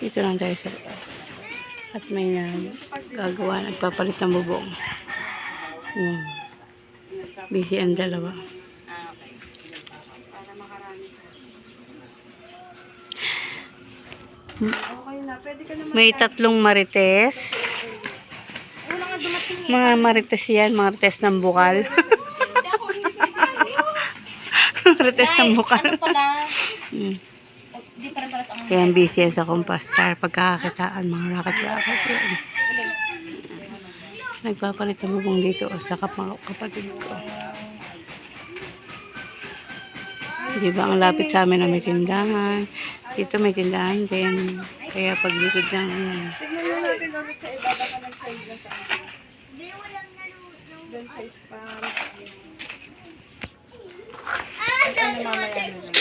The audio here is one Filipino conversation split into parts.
Dito lang tayo sa labas. At may gagawa, nagpapalit ng bubong. Yan. Busy ang dalawa. May tatlong marites. Eh. Mga marites yan, marites ng bukal. marites ng bukal. Ano? Mm. Ang busy yan sa Compastar. Pagkakakitaan, mga racket-racket yan. Nagpapalit ang bubong dito o sa kap- kapatid ko. Di ba ang lapit sa amin na may tindahan. Dito may tindahan din. Kaya paglikod lang yan. Tignan mo natin ulit sa iba, baka nag-side na sa akin. Doon sa spam. Ano mamaya na lang.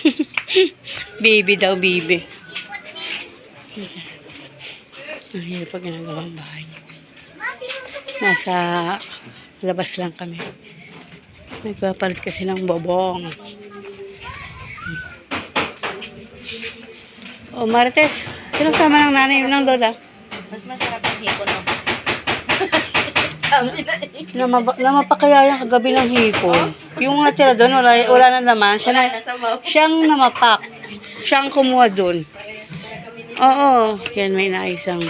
Baby daw, baby. Ang hirap pag ginagawang bahay. Nasa labas lang kami. Nagpapalit kasi ng bobong. O, Marites, sino sama ng nanay ng lola? Mas masarap ang hipon mo. Namaba, namapakaya yung kagabi ng hipon. Yung natira doon, wala, wala na naman. Siya na, siyang namapak. Siyang kumuha doon. Oo. Yan, may naisang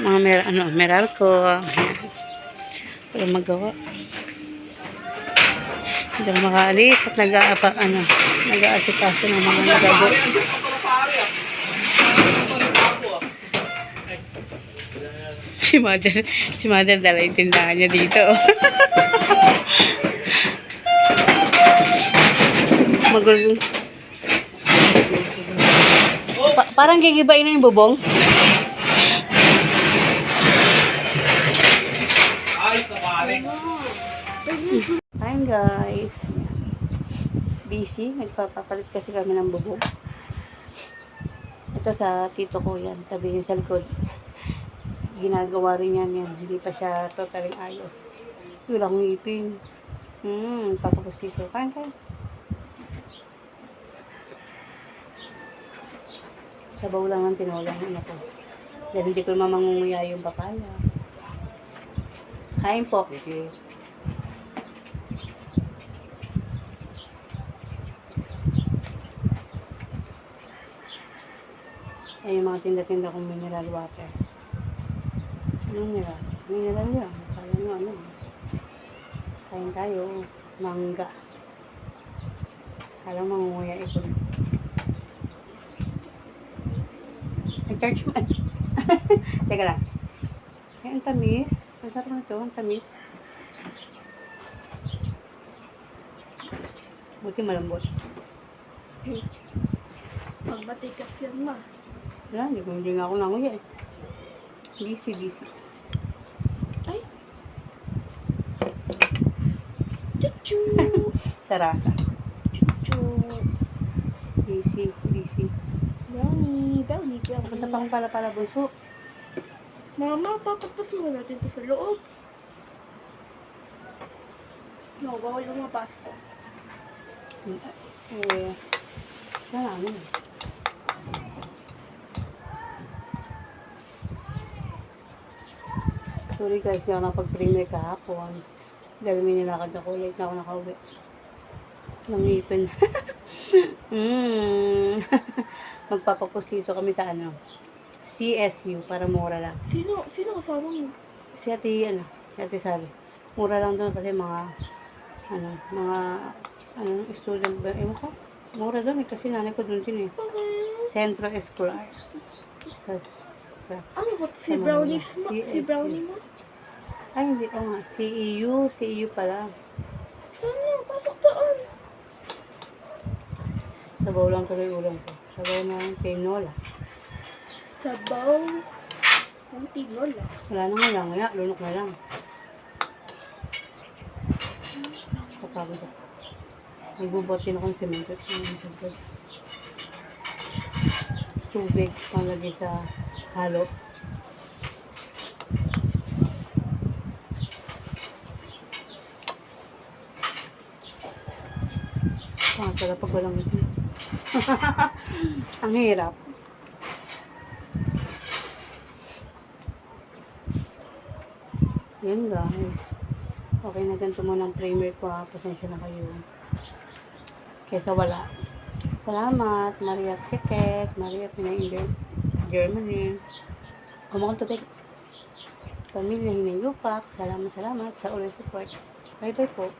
mga mer ano, meralco. Wala magawa. Hindi ako makaalis at nag-aapa, ano, nag-aasikaso ng mga nagago. Si mother, si mother dala yung tindahan niya dito. Magul... Pa- parang gigibain na yung bubong. Hi guys. Busy. Nagpapapalit kasi kami ng bubong. Ito sa tito ko yan. Tabi niya sa likod. Ginagawa rin yan yan. Hindi pa siya totaling ayos. Wala akong ipin. Hmm, papapos dito. Kain, kain. Sabaw lang ang tinolang ano ko. Dahil hindi ko naman mangunguya yung papaya. Kain po. Ay, yung mga tinda-tinda kong mineral water. Anong mineral? Mineral yan. Kaya nyo ano. Kain tayo. Mangga. Kala mangunguya ito. Nag-charge mo. Teka lang. Ay, ang tamis. Ang sarap na. Ang tamis. Buti malambot. Magbatikas yan ma. Wala, hindi ko hindi nga ako nanguya eh. Busy, busy. Ay! Chuchu! Tarata. Chuchu! Busy, busy. Brownie! Brownie! Brownie! pang pala pala bunso. Mama, papagpasin mo natin ito sa loob. No, bawal lumabas. Eh, wala ano eh. Sorry guys, hindi ako nakapag-premiere kahapon. Dahil may nilakad ako, late na ako nakauwi. Nangipin. mm. Magpapaposito kami sa ano, CSU para mura lang. Sino, sino kasama mo? Si Ate, ano, si Ate Sally. Mura lang doon kasi mga, ano, mga, ano, student ba, ewan ko. Mura doon eh, kasi nanay ko doon din eh. Okay. Centro Escolar. Sa, Ano ba? Si Brownie mga mo? Si CSU. Brownie mo? ay, hindi ko nga. CEU, CEU pala. Ano? Pasok doon. Sabaw lang tuloy ulam ko. Sabaw ng tinola. Sabaw. Ang tinola. Wala naman lang, wala. Lunok na lang. Kapagod ako. Nagbubot din akong semento. Semento. Tubig panglagay sa halo. Ang sarap pag walang ito. Ang hirap. Yan guys. Okay na ganito muna ang primer ko ha. Pasensya na kayo. Kesa wala. Salamat. Maria Keket. Maria Pinaindir. Germany. Kumakang tubig. Pamilya Hinayupak. Salamat, salamat sa ulit support. Bye bye po.